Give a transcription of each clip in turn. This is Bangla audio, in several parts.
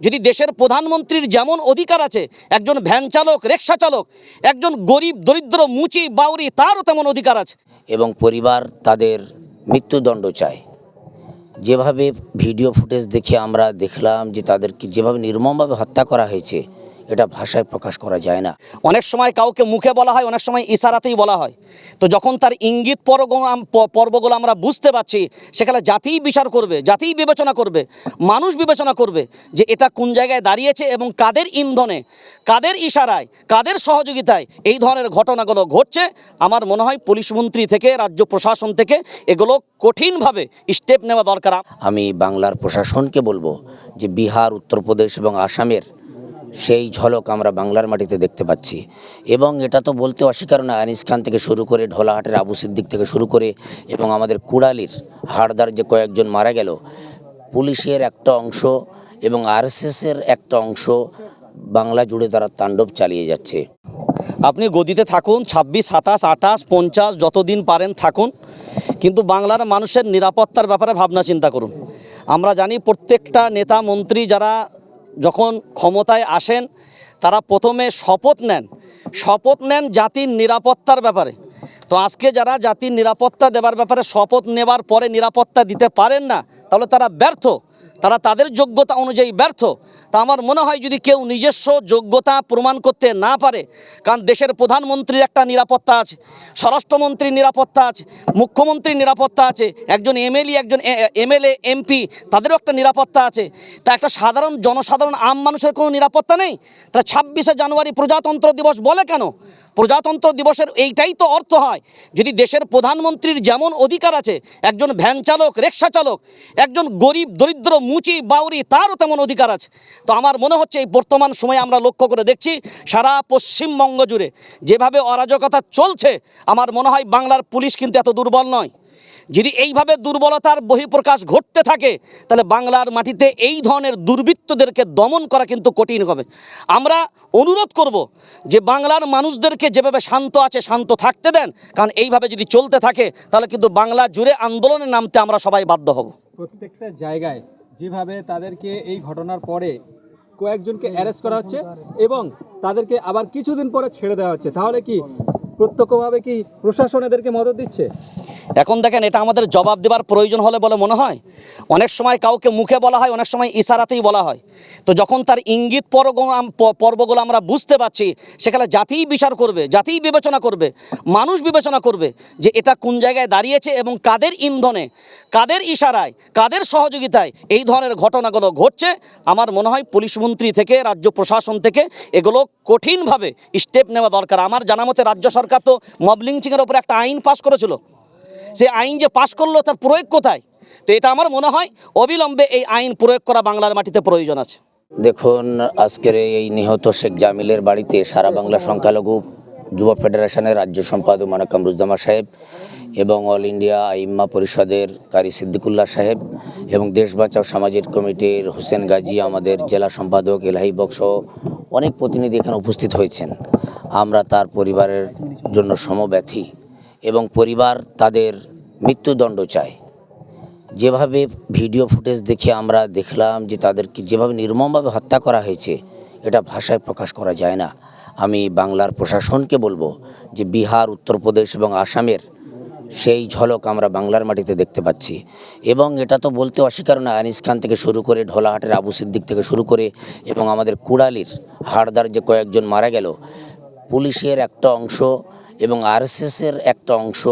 যদি দেশের প্রধানমন্ত্রীর যেমন অধিকার আছে, একজন ভ্যান চালক, রিক্সা চালক, একজন গরিব, দরিদ্র, মুচি, বাউরি, তারও তেমন অধিকার আছে। এবং পরিবার তাদের মৃত্যুদণ্ড চায়। যেভাবে ভিডিও ফুটেজ দেখে আমরা দেখলাম যে তাদেরকে যেভাবে নির্মমভাবে হত্যা করা হয়েছে এটা ভাষায় প্রকাশ করা যায় না। অনেক সময় কাউকে মুখে বলা হয়, অনেক সময় ইশারাতেই বলা হয়। তো যখন তার ইঙ্গিত পর্বগুলো আমরা বুঝতে পারছি, সেখানে জাতিই বিচার করবে, জাতিই বিবেচনা করবে, মানুষ বিবেচনা করবে যে এটা কোন জায়গায় দাঁড়িয়েছে এবং কাদের ইন্ধনে, কাদের ইশারায়, কাদের সহযোগিতায় এই ধরনের ঘটনাগুলো ঘটছে। আমার মনে হয় পুলিশ মন্ত্রী থেকে, রাজ্য প্রশাসন থেকে এগুলো কঠিনভাবে স্টেপ নেওয়া দরকার। আমি বাংলার প্রশাসনকে বলব যে বিহার, উত্তরপ্রদেশ এবং আসামের সেই ঝলক আমরা বাংলার মাটিতে দেখতে পাচ্ছি। এবং এটা তো বলতে অস্বীকার না আনিস খান থেকে শুরু করে ঢোলাহাটের আবু সিদ্দিক থেকে শুরু করে এবং আমাদের কুড়ালির হাড়দার যে কয়েকজন মারা গেল, পুলিশের একটা অংশ এবং আরএসএসের একটা অংশ বাংলা জুড়ে তারা তাণ্ডব চালিয়ে যাচ্ছে। আপনি গদিতে থাকুন, ছাব্বিশ, সাতাশ, আঠাশ, পঞ্চাশ, যতদিন পারেন থাকুন। কিন্তু বাংলার মানুষের নিরাপত্তার ব্যাপারে ভাবনা চিন্তা করুন। আমরা জানি প্রত্যেকটা নেতা, মন্ত্রী যারা যখন ক্ষমতায় আসেন, তারা প্রথমে শপথ নেন। শপথ নেন জাতির নিরাপত্তার ব্যাপারে। তো আজকে যারা জাতির নিরাপত্তা দেবার ব্যাপারে শপথ নেবার পরে নিরাপত্তা দিতে পারেন না, তাহলে তারা ব্যর্থ। তারা তাদের যোগ্যতা অনুযায়ী ব্যর্থ। তা আমার মনে হয় যদি কেউ নিজস্ব যোগ্যতা প্রমাণ করতে না পারে, কারণ দেশের প্রধানমন্ত্রীর একটা নিরাপত্তা আছে, স্বরাষ্ট্রমন্ত্রীর নিরাপত্তা আছে, মুখ্যমন্ত্রীর নিরাপত্তা আছে, একজন এমএলএ একজন এমএলএ, এমপি, তাদেরও একটা নিরাপত্তা আছে। তা একটা সাধারণ জনসাধারণ, আম মানুষের কোনো নিরাপত্তা নেই? তা ছাব্বিশে জানুয়ারি প্রজাতন্ত্র দিবস বলে কেন? প্রজাতন্ত্র দিবসের এইটাই তো অর্থ হয়। যদি দেশের প্রধানমন্ত্রীর যেমন অধিকার আছে, একজন ভ্যান চালক, রিক্সা চালক, একজন গরিব, দরিদ্র, মুচি বাউরি তারও তেমন অধিকার আছে। তো আমার মনে হচ্ছে এই বর্তমান সময়ে আমরা লক্ষ্য করে দেখছি, সারা পশ্চিমবঙ্গ জুড়ে যেভাবে অরাজকতা চলছে, আমার মনে হয় বাংলার পুলিশ কিন্তু এত দুর্বল নয়। যদি এইভাবে দুর্বলতার বহিঃপ্রকাশ ঘটতে থাকে, তাহলে বাংলার মাটিতে এই ধরনের দুর্বৃত্তদেরকে দমন করা কিন্তু কঠিন হবে। আমরা অনুরোধ করব যে বাংলার মানুষদেরকে যেভাবে শান্ত আছে, শান্ত থাকতে দেন, কারণ এইভাবে যদি চলতে থাকে, তাহলে কিন্তু বাংলা জুড়ে আন্দোলনে নামতে আমরা সবাই বাধ্য হব। প্রত্যেকটা জায়গায় যেভাবে তাদেরকে এই ঘটনার পরে কয়েকজনকে অ্যারেস্ট করা হচ্ছে এবং তাদেরকে আবার কিছুদিন পরে ছেড়ে দেওয়া হচ্ছে, তাহলে কি প্রত্যক্ষভাবে কি প্রশাসন এদেরকে মদত দিচ্ছে? এখন দেখেন, এটা আমাদের জবাব দেওয়ার প্রয়োজন হলে বলে মনে হয়? অনেক সময় কাউকে মুখে বলা হয়, অনেক সময় ইশারাতেই বলা হয়। তো যখন তার ইঙ্গিত পর্বগুলো আমরা বুঝতে পারছি, সেখানে জাতিই বিচার করবে, জাতিই বিবেচনা করবে, মানুষ বিবেচনা করবে যে এটা কোন জায়গায় দাঁড়িয়েছে এবং কাদের ইন্ধনে, কাদের ইশারায়, কাদের সহযোগিতায় এই ধরনের ঘটনাগুলো ঘটছে। আমার মনে হয় পুলিশ মন্ত্রী থেকে, রাজ্য প্রশাসন থেকে এগুলো কঠিনভাবে স্টেপ নেওয়া দরকার। আমার জানা মতে রাজ্য সরকার তো মব ওপরে একটা আইন পাশ করেছিল। সে আইন যে পাশ করল, তার প্রয়োগ কোথায়? তো এটা আমার মনে হয় অবিলম্বে এই আইন প্রয়োগ করা বাংলার মাটিতে প্রয়োজন আছে। দেখুন, আজকের এই নিহত শেখ জামিলের বাড়িতে সারা বাংলা সংখ্যালঘু যুব ফেডারেশনের রাজ্য সম্পাদক মানা কামরুজ্জামা সাহেব এবং অল ইন্ডিয়া আইম্মা পরিষদের কারি সিদ্দিকুল্লাহ সাহেব এবং দেশ বাঁচাও সামাজিক কমিটির হোসেন গাজী, আমাদের জেলা সম্পাদক এলাহি বক্স অনেক প্রতিনিধি এখানে উপস্থিত হয়েছেন। আমরা তার পরিবারের জন্য সমব্যথী এবং পরিবার তাদের মৃত্যুদণ্ড চায়। যেভাবে ভিডিও ফুটেজ দেখে আমরা দেখলাম যে তাদেরকে যেভাবে নির্মমভাবে হত্যা করা হয়েছে, এটা ভাষায় প্রকাশ করা যায় না। আমি বাংলার প্রশাসনকে বলব যে বিহার, উত্তরপ্রদেশ এবং আসামের সেই ঝলক আমরা বাংলার মাটিতে দেখতে পাচ্ছি। এবং এটা তো বলতে অস্বীকার না আনিস খান থেকে শুরু করে ঢোলাহাটের আবু সিদ্দিক থেকে শুরু করে এবং আমাদের কুড়ালির হাড়দার যে কয়েকজন মারা গেল, পুলিশের একটা অংশ এবং আরএসএসের একটা অংশ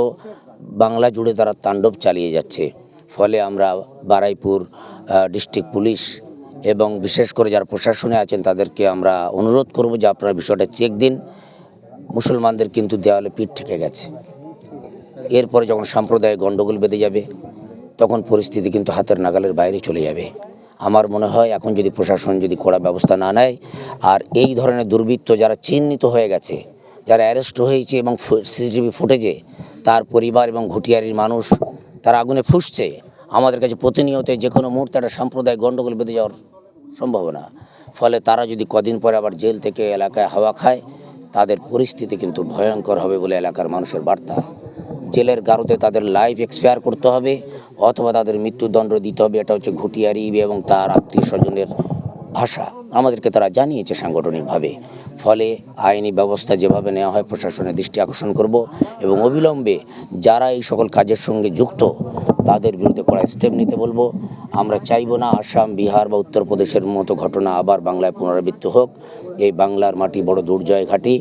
বাংলা জুড়ে তারা তাণ্ডব চালিয়ে যাচ্ছে। ফলে আমরা বারাইপুর ডিস্ট্রিক্ট পুলিশ এবং বিশেষ করে যারা প্রশাসনে আছেন তাদেরকে আমরা অনুরোধ করব যে আপনারা বিষয়টা চেক দিন। মুসলমানদের কিন্তু দেওয়ালে পিঠ ঠেকে গেছে। এরপরে যখন সাম্প্রদায়িক গণ্ডগোল বেঁধে যাবে, তখন পরিস্থিতি কিন্তু হাতের নাগালের বাইরে চলে যাবে। আমার মনে হয় এখন যদি প্রশাসন যদি কড়া ব্যবস্থা না নেয়, আর এই ধরনের দুর্বৃত্ত যারা চিহ্নিত হয়ে গেছে যারা অ্যারেস্ট হয়েছে এবং সিসিটিভি ফুটেজে, তার পরিবার এবং ঘুটিয়ারির মানুষ, তারা আগুনে ফুসছে। আমাদের কাছে প্রতিনিয়ত যে কোনো মুহূর্তে একটা সাম্প্রদায়িক গণ্ডগোল বেঁধে যাওয়ার সম্ভাবনা। ফলে তারা যদি কদিন পরে আবার জেল থেকে এলাকায় হাওয়া খায়, তাদের পরিস্থিতি কিন্তু ভয়ঙ্কর হবে বলে এলাকার মানুষের বার্তা। জেলের গারোতে তাদের লাইফ এক্সপায়ার করতে হবে, অথবা তাদের মৃত্যুদণ্ড দিতে হবে। এটা হচ্ছে ঘুটিয়ারি এবং তার আত্মীয় স্বজনের ভাষা। আমাদেরকে তারা জানিয়েছে সাংগঠনিকভাবে। ফলে আইনি ব্যবস্থা যেভাবে নেওয়া হয়, প্রশাসনের দৃষ্টি আকর্ষণ করব এবং অবিলম্বে যারা এই সকল কাজের সঙ্গে যুক্ত, তাদের বিরুদ্ধে কড়া স্টেপ নিতে বলব। আমরা চাইব না আসাম, বিহার বা উত্তরপ্রদেশের মতো ঘটনা আবার বাংলায় পুনরাবৃত্তি হোক। এই বাংলার মাটি বড় দুর্জয় ঘাঁটি।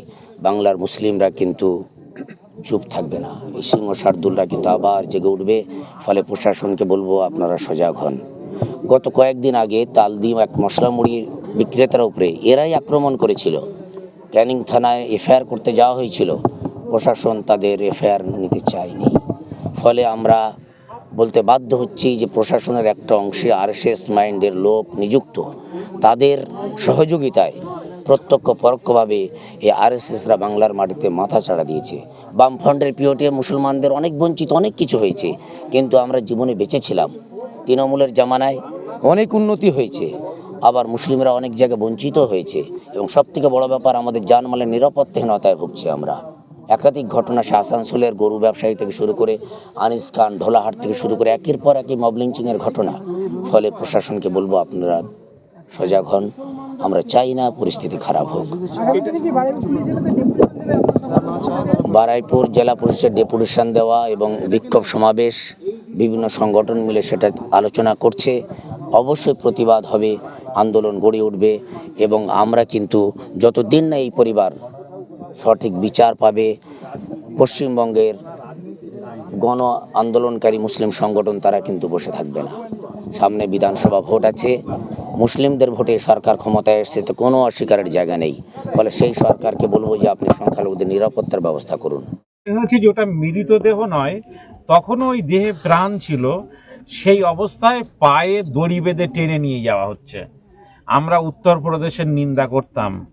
বাংলার মুসলিমরা কিন্তু চুপ থাকবে না। এই সিংহ শার্দুলরা কিন্তু আবার জেগে উঠবে। ফলে প্রশাসনকে বলব আপনারা সজাগ হন। গত কয়েকদিন আগে তালদিম এক মশলা মুড়ি বিক্রেতার উপরে এরাই আক্রমণ করেছিল। ক্যানিং থানায় এফআইআর করতে যাওয়া হয়েছিল। প্রশাসন তাদের এফআইআর নিতে চায়নি। ফলে আমরা বলতে বাধ্য হচ্ছি যে প্রশাসনের একটা অংশে আরএসএস মাইন্ডের লোক নিযুক্ত। তাদের সহযোগিতায় প্রত্যক্ষ পরোক্ষভাবে এই আরএসএসরা বাংলার মাটিতে মাথা চাড়া দিয়েছে। বামফ্রন্টের পিওটিএ মুসলমানদের অনেক বঞ্চিত, অনেক কিছু হয়েছে। কিন্তু আমরা জীবনে বেঁচেছিলাম তৃণমূলের জামানায় অনেক উন্নতি হয়েছে। আবার মুসলিমরা অনেক জায়গায় বঞ্চিত হয়েছে এবং সবথেকে বড় ব্যাপার, আমাদের জানমালের নিরাপত্তাহীনতায় ভুগছি আমরা। একাধিক ঘটনা আসানসোলের গরু ব্যবসায়ী থেকে শুরু করে আনিস খান ঢোলাহাট থেকে শুরু করে একের পর একই মব লিঞ্চিংয়ের ঘটনা। ফলে প্রশাসনকে বলব আপনারা সজাগ হন, আমরা চাই না পরিস্থিতি খারাপ হোক। বারাইপুর জেলা পুলিশের ডেপুটেশন দেওয়া এবং বিক্ষোভ সমাবেশ, বিভিন্ন সংগঠন মিলে সেটা আলোচনা করছে। অবশ্যই প্রতিবাদ হবে, আন্দোলন গড়ে উঠবে এবং আমরা কিন্তু যতদিন না এই পরিবার সঠিক বিচার পাবে, পশ্চিমবঙ্গের গণ আন্দোলনকারী মুসলিম সংগঠন তারা কিন্তু বসে থাকবে না। সামনে বিধানসভা ভোট আছে, মুসলিমদের ভোটে সরকার ক্ষমতায় এসছে তো কোনো অস্বীকারের জায়গা নেই। ফলে সেই সরকারকে বলব যে আপনি সংখ্যালঘুদের নিরাপত্তার ব্যবস্থা করুন। হচ্ছে যে ওটা মৃত দেহ নয়, তখনও ওই দেহে প্রাণ ছিল সেই অবস্থায় পায়ে দড়ি বেঁধে টেনে নিয়ে যাওয়া হচ্ছে। আমরা উত্তরপ্রদেশের নিন্দা করতাম।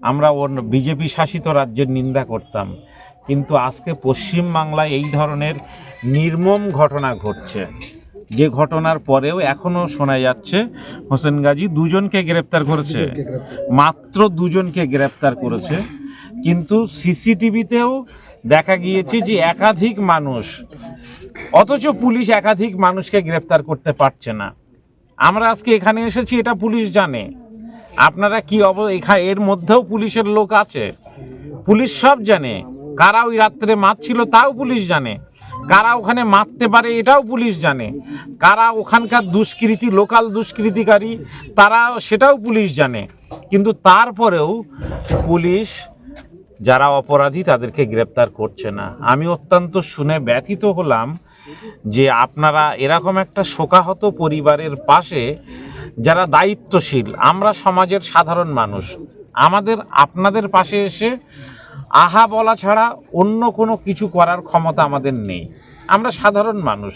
আমরা অন্য বিজেপি শাসিত রাজ্যের নিন্দা করতাম। কিন্তু আজকে পশ্চিমবাংলায় এই ধরনের নির্মম ঘটনা ঘটছে। যে ঘটনার পরেও এখনও শোনা যাচ্ছে হোসেন গাজী দুজনকে গ্রেপ্তার করেছে। মাত্র দুজনকে গ্রেপ্তার করেছে। কিন্তু সিসিটিভিতেও দেখা গিয়েছে যে একাধিক মানুষ, অথচ পুলিশ একাধিক মানুষকে গ্রেপ্তার করতে পারছে না। আমরা আজকে এখানে এসেছি, এটা পুলিশ জানে। আপনারা কি অব এখানে এর মধ্যেও পুলিশের লোক আছে? পুলিশ সব জানে। কারা ওই রাত্রে মারছিল তাও পুলিশ জানে। কারা ওখানে মারতে পারে এটাও পুলিশ জানে। কারা ওখানকার দুষ্কৃতি, লোকাল দুষ্কৃতিকারী তারা সেটাও পুলিশ জানে। কিন্তু তারপরেও পুলিশ যারা অপরাধী তাদেরকে গ্রেপ্তার করছে না। আমি অত্যন্ত শুনে ব্যথিত হলাম যে আপনারা এরকম একটা শোকাহত পরিবারের পাশে যারা দায়িত্বশীল, আমরা সমাজের সাধারণ মানুষ, আমাদের, আপনাদের পাশে এসে আহা বলা ছাড়া অন্য কোনো কিছু করার ক্ষমতা আমাদের নেই। আমরা সাধারণ মানুষ।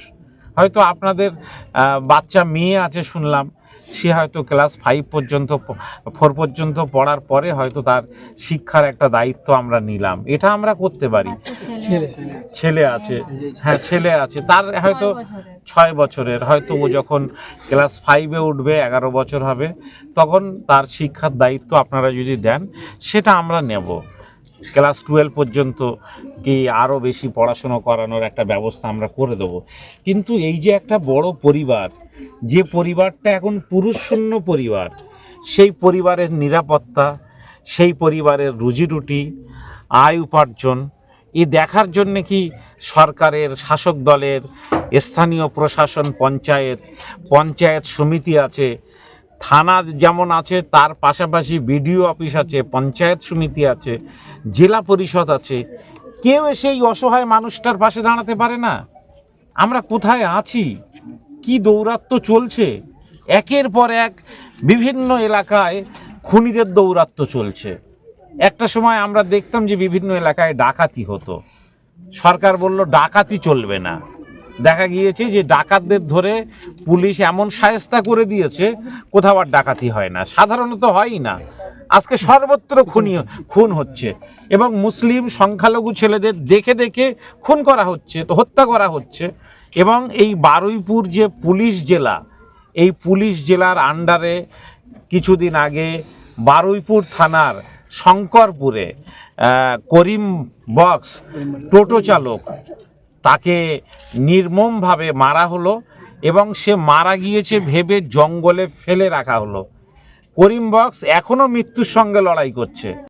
হয়তো আপনাদের বাচ্চা মেয়ে আছে শুনলাম সে হয়তো ক্লাস ফাইভ পর্যন্ত ফোর পর্যন্ত পড়ার পরে হয়তো তার শিক্ষার একটা দায়িত্ব আমরা নিলাম। এটা আমরা করতে পারি। ছেলে আছে। হ্যাঁ ছেলে আছে। তার হয়তো ছয় বছরের। হয়তো ও যখন ক্লাস ফাইভে উঠবে এগারো বছর হবে তখন তার শিক্ষার দায়িত্ব আপনারা যদি দেন সেটা আমরা নেব। ক্লাস টুয়েলভ পর্যন্ত কি আরও বেশি পড়াশুনো করানোর একটা ব্যবস্থা আমরা করে দেবো। কিন্তু এই যে একটা বড় পরিবার, যে পরিবারটা এখন পুরুষ শূন্য পরিবার, সেই পরিবারের নিরাপত্তা, সেই পরিবারের রুজি রুটি আয় উপার্জন, এ দেখার জন্যে কি সরকারের, শাসক দলের, স্থানীয় প্রশাসন, পঞ্চায়েত পঞ্চায়েত সমিতি আছে থানা যেমন আছে, তার পাশাপাশি বিডিও অফিস আছে, পঞ্চায়েত সমিতি আছে, জেলা পরিষদ আছে। কেউ এসে এই অসহায় মানুষটার পাশে দাঁড়াতে পারে না। আমরা কোথায় আছি? কি দৌরাত্ম চলছে? একের পর এক বিভিন্ন এলাকায় খুনিদের দৌরাত্ম চলছে। একটা সময় আমরা দেখতাম যে বিভিন্ন এলাকায় ডাকাতি হতো। সরকার বলল, ডাকাতি চলবে না। দেখা গিয়েছে যে ডাকাতদের ধরে পুলিশ এমন সায়স্তা করে দিয়েছে, কোথাও আর ডাকাতি হয় না। সাধারণত হয়ই না। আজকে সর্বত্র খুনি খুন হচ্ছে এবং মুসলিম সংখ্যালঘু ছেলেদের দেখে দেখে খুন করা হচ্ছে, তো হত্যা করা হচ্ছে এবং এই বারুইপুর যে পুলিশ জেলা, এই পুলিশ জেলার আন্ডারে কিছুদিন আগে বারুইপুর থানার শঙ্করপুরে করিম বক্স টোটো চালক তাকে নির্মমভাবে মারা হলো এবং সে মারা গিয়েছে ভেবে জঙ্গলে ফেলে রাখা হলো। করিম বক্স এখনও মৃত্যুর সঙ্গে লড়াই করছে।